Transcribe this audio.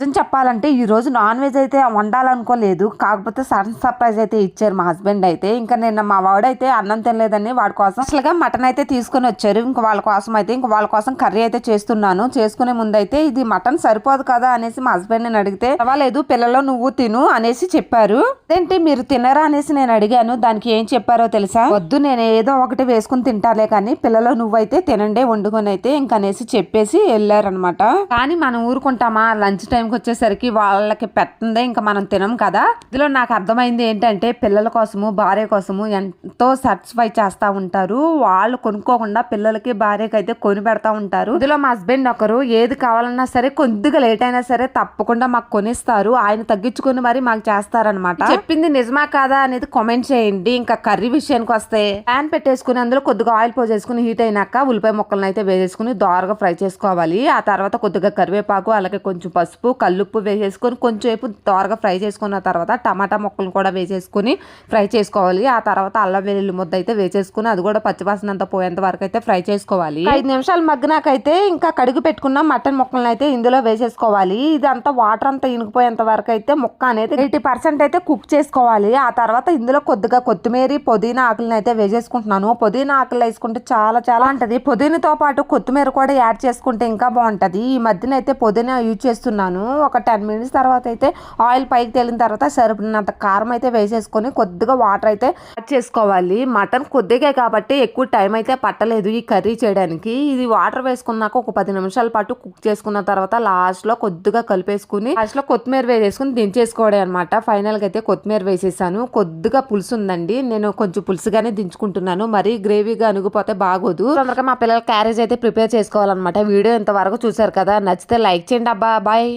నిజం చెప్పాలంటే ఈరోజు నాన్ వెజ్ అయితే వండాలనుకోలేదు. కాకపోతే సడన్ సర్ప్రైజ్ అయితే ఇచ్చారు మా హస్బెండ్ అయితే. ఇంకా నిన్న మా వాడైతే అన్నం తినలేదని వాడి కోసం అసలుగా మటన్ అయితే తీసుకొని వచ్చారు. ఇంకా వాళ్ళ కోసం అయితే ఇంకా వాళ్ళ కోసం కర్రీ అయితే చేస్తున్నాను. చేసుకునే ముందు అయితే ఇది మటన్ సరిపోదు కదా అనేసి మా హస్బెండ్ నేను అడిగితే పర్వాలేదు పిల్లలు నువ్వు తిను అనేసి చెప్పారు. ఏంటి మీరు తినరా అనేసి నేను అడిగాను. దానికి ఏం చెప్పారో తెలుసా? వద్దు నేను ఏదో ఒకటి వేసుకుని తింటాలే కానీ పిల్లలు నువ్వైతే తినండి వండుకొని అయితే ఇంక అనేసి చెప్పేసి వెళ్ళారనమాట కానీ మనం ఊరుకుంటామా? లంచ్ టైం టైంకి వచ్చేసరికి వాళ్ళకి పెట్టందే ఇంకా మనం తినం కదా. ఇందులో నాకు అర్థమైంది ఏంటంటే పిల్లల కోసము భార్య కోసము ఎంతో సాటిస్ఫై చేస్తూ ఉంటారు. వాళ్ళు కొనుక్కోకుండా పిల్లలకి భార్యకి అయితే కొని పెడతా ఉంటారు. ఇందులో మా హస్బెండ్ ఒకరు ఏది కావాలన్నా సరే కొద్దిగా లేట్ అయినా సరే తప్పకుండా మాకు కొనిస్తారు. ఆయన తగ్గించుకొని మరి మాకు చేస్తారనమాట చెప్పింది నిజమా కాదా అనేది కామెంట్ చేయండి. ఇంకా కర్రీ విషయానికి వస్తే ప్యాన్ పెట్టేసుకుని అందులో కొద్దిగా ఆయిల్ పోసేసుకుని హీట్ అయినాక ఉల్లిపాయ ముక్కలను అయితే వేసేసుకుని దోరగా ఫ్రై చేసుకోవాలి. ఆ తర్వాత కొద్దిగా కరివేపాకు అలాగే కొంచెం పసుపు కల్లుప్పు వేసేసుకొని కొంచెం త్వరగా ఫ్రై చేసుకున్న తర్వాత టమాటా ముక్కలు కూడా వేసేసుకొని ఫ్రై చేసుకోవాలి. ఆ తర్వాత అల్లం వెల్లుల్లి ముద్ద అయితే వేసేసుకుని అది కూడా పచ్చివాసన అంతా పోయేంత వరకు అయితే ఫ్రై చేసుకోవాలి. ఐదు నిమిషాలు మగ్గినాకైతే ఇంకా కడుగు పెట్టుకున్న మటన్ ముక్కలను అయితే ఇందులో వేసేసుకోవాలి. ఇదంతా వాటర్ అంతా ఇనిగిపోయేంత వరకు అయితే ముక్క అనేది ఎయిటీ పర్సెంట్ అయితే కుక్ చేసుకోవాలి. ఆ తర్వాత ఇందులో కొద్దిగా కొత్తిమీర పుదీనా ఆకులను అయితే వేసేసుకుంటున్నాను. పుదీనా ఆకులు వేసుకుంటే చాలా చాలా ఉంటుంది పుదీనాతో పాటు కొత్తిమీర కూడా యాడ్ చేసుకుంటే ఇంకా బాగుంటుంది. ఈ మధ్యన అయితే పుదీనా యూజ్ చేస్తున్నాను. ఒక టెన్ మినిట్స్ తర్వాత అయితే ఆయిల్ పైకి తేలిన తర్వాత సరిపడినంత కారం అయితే వేసేసుకొని కొద్దిగా వాటర్ అయితే యాడ్ చేసుకోవాలి. మటన్ కొద్దిగా కాబట్టి ఎక్కువ టైం అయితే పట్టలేదు ఈ కర్రీ చేయడానికి. ఇది వాటర్ వేసుకున్నాక ఒక పది నిమిషాల పాటు కుక్ చేసుకున్న తర్వాత లాస్ట్లో కొద్దిగా కలిపేసుకుని లాస్ట్లో కొత్తిమీర వేసేసుకుని దించేసుకోవడం అనమాట ఫైనల్గా అయితే కొత్తిమీర వేసేసాను. కొద్దిగా పులుసు ఉందండి. నేను కొంచెం పులుసుగానే దించుకుంటున్నాను. మరీ గ్రేవీగా అనుగుపోతే బాగోదు. తొందరగా మా పిల్లల క్యారేజ్ అయితే ప్రిపేర్ చేసుకోవాలన్నమాట. వీడియో ఇంతవరకు చూసారు కదా. నచ్చితే లైక్ చేయండి. అబ్బా బాయ్.